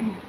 Mm-hmm.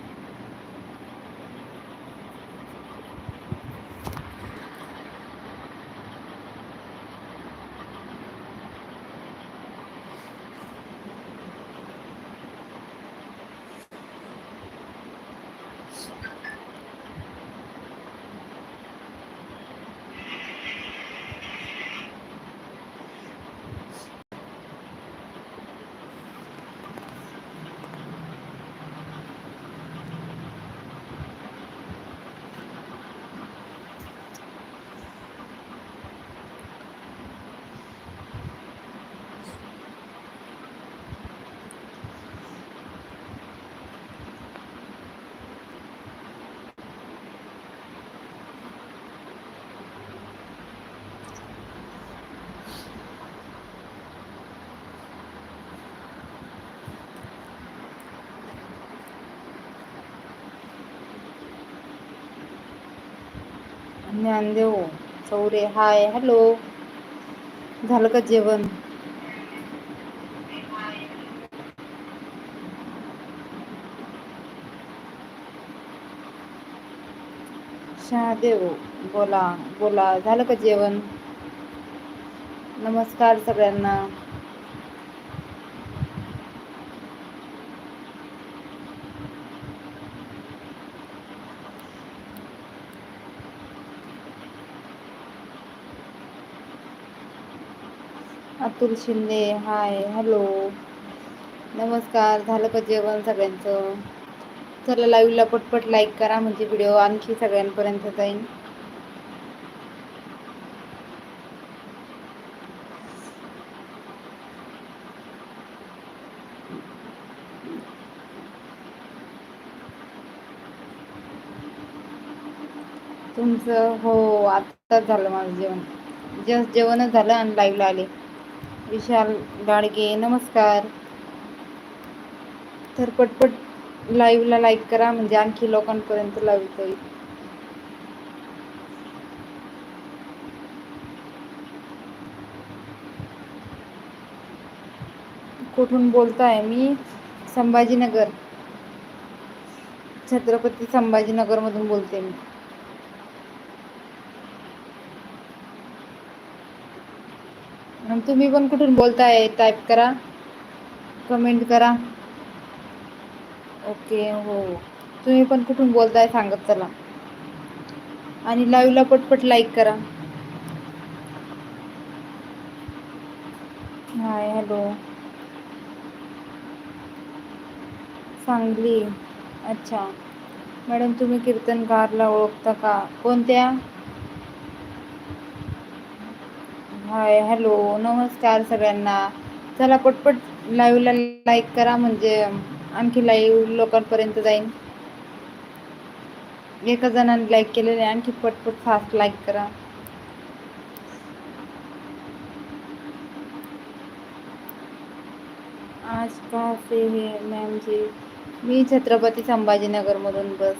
Dnyandev Choure hi hello. झालं का जेवण? शहादेव बोला बोला झालं का जेवण? नमस्कार सगळ्यांना. Atul Shinde hi hello. नमस्कार झालं का जेवण सगळ्यांचं? चला लाईव्हला पटपट लाईक करा म्हणजे व्हिडिओ आणखी सगळ्यांपर्यंत जाईल तुमचं हो आत्ताच झालं माझं जेवण. जस्ट जेवणच झालं आणि लाईव्हला आले. विशाल गाडगे नमस्कार. तर पटपट लाईव्हला लाईक करा म्हणजे आणखी लोकांपर्यंत लाईव्ह येईल कुठून बोलताय मी? संभाजीनगर. छत्रपती संभाजीनगरमधून बोलते मी. तुम्ही पण कुठून बोलताय? टाईप करा. कमेंट करा. ओके हो. तुम्ही पण कुठून बोलताय सांगत चला. आणि लाईव्हला पटपट लाईक करा. Hi hello Sangli. अच्छा. मॅडम तुम्ही कीर्तनकारला ओळखता का? कोणत्या? हाय हॅलो नमस्कार सगळ्यांना. चला पटपट लाईव्हला लाईक करा म्हणजे आणखी लाईव्ह लोकांपर्यंत जाईन. एका जणांनी लाईक केलेले आणखी पटपट फास्ट लाईक करा. आज कहाँ से है मॅम जी. मी छत्रपती संभाजीनगरमधून बस.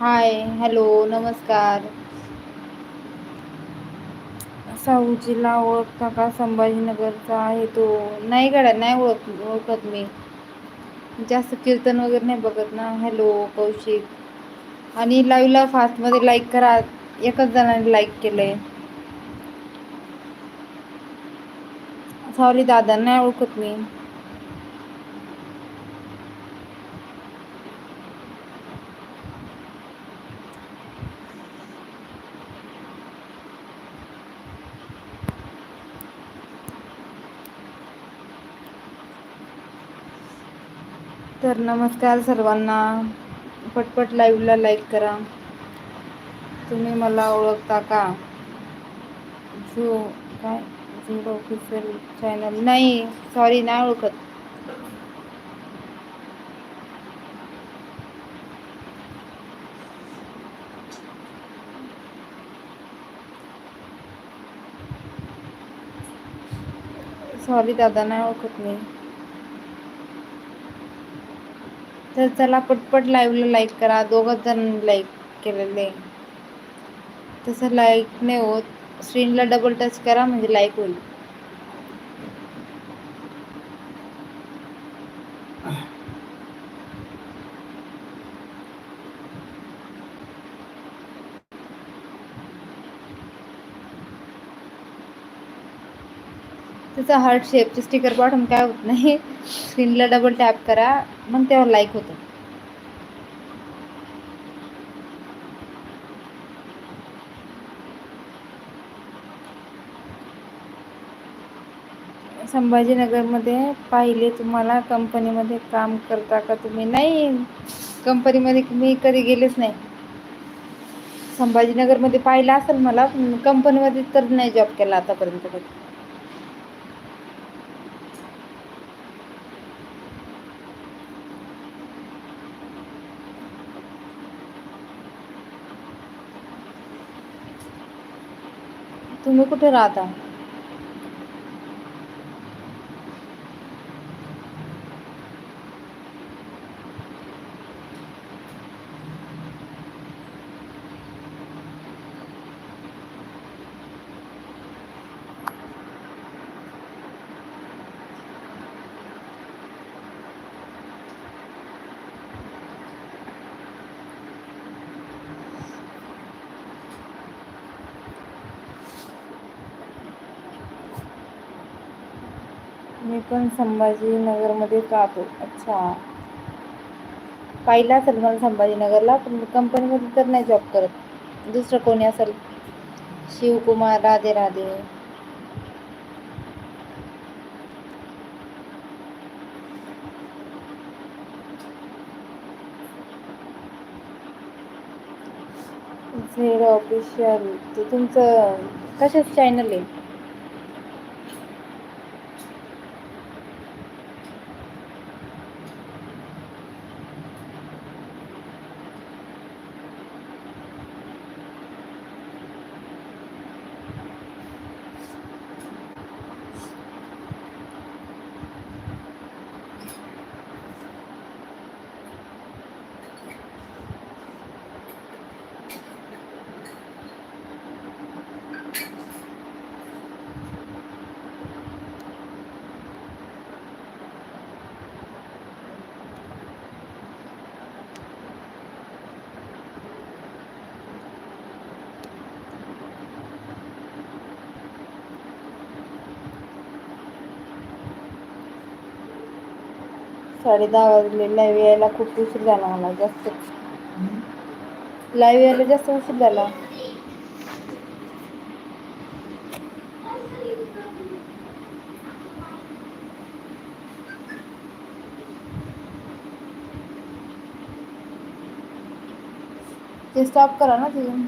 हाय हॅलो नमस्कार. साहूजीला ओळखता का? संभाजीनगरचा आहे तो. नाही गड्या नाही ओळख ओळखत मी. जास्त कीर्तन वगैरे नाही बघत ना. हॅलो कौशिक. आणि लाईव्हला फास्टमध्ये लाईक करा. एकच जणांनी लाईक केलंय. सॉरी दादा नाही ओळखत मी. तर नमस्कार सर्वांना. पटपट लाईव्हला लाईक करा. तुम्ही मला ओळखता का? झू काय? झिरो ऑफिशियल चॅनल नाही सॉरी नाही ओळखत. सॉरी दादा नाही ओळखत मी. तर चला पटपट लाईव्हला लाईक करा. दोघंच जण लाईक केलेले. तसं लाईक नाही होत. स्क्रीनला डबल टच करा म्हणजे लाईक होईल. तिचा हार्ट शेपचे स्टिकर पाठवून काय होत नाही. स्क्रीनला डबल टॅप करा मग तेव्हा लाईक होतं. संभाजीनगरमध्ये पाहिले तुम्हाला कंपनीमध्ये काम करता का तुम्ही? नाही कंपनीमध्ये मी कधी गेलेच नाही. संभाजीनगरमध्ये पाहिलं असेल मला कंपनीमध्ये तर नाही जॉब केला आतापर्यंत कधी. तुम्ही कुठे राहता मी पण संभाजीनगरमध्ये राहतो. अच्छा. पाहिलं असेल मला संभाजीनगरला पण कंपनीमध्ये तर नाही जॉब करत. दुसरं कोणी असेल? शिवकुमार राधे राधे. Z official. ते तुमचं कशाच चॅनल आहे? साडे दहा वाजले लाईव्ह यायला खूप उशीर झाला मला जास्त. लाईव्ह यायला जास्त उशीर झाला. ते स्टॉप करा ना तिथून.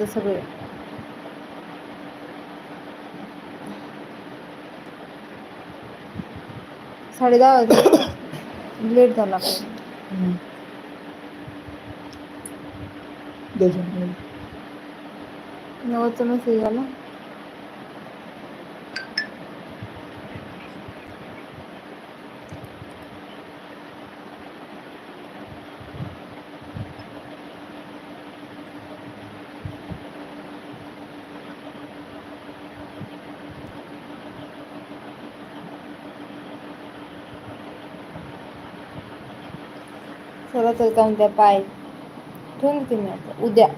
झोपतं सगळे साडे दहा वाजले लेट झाला काय हम्म. त्याच्यामुळे नवचा मेसेज आला चला तर जाऊन द्या पाय. ठेवून देते मी आता. उद्या.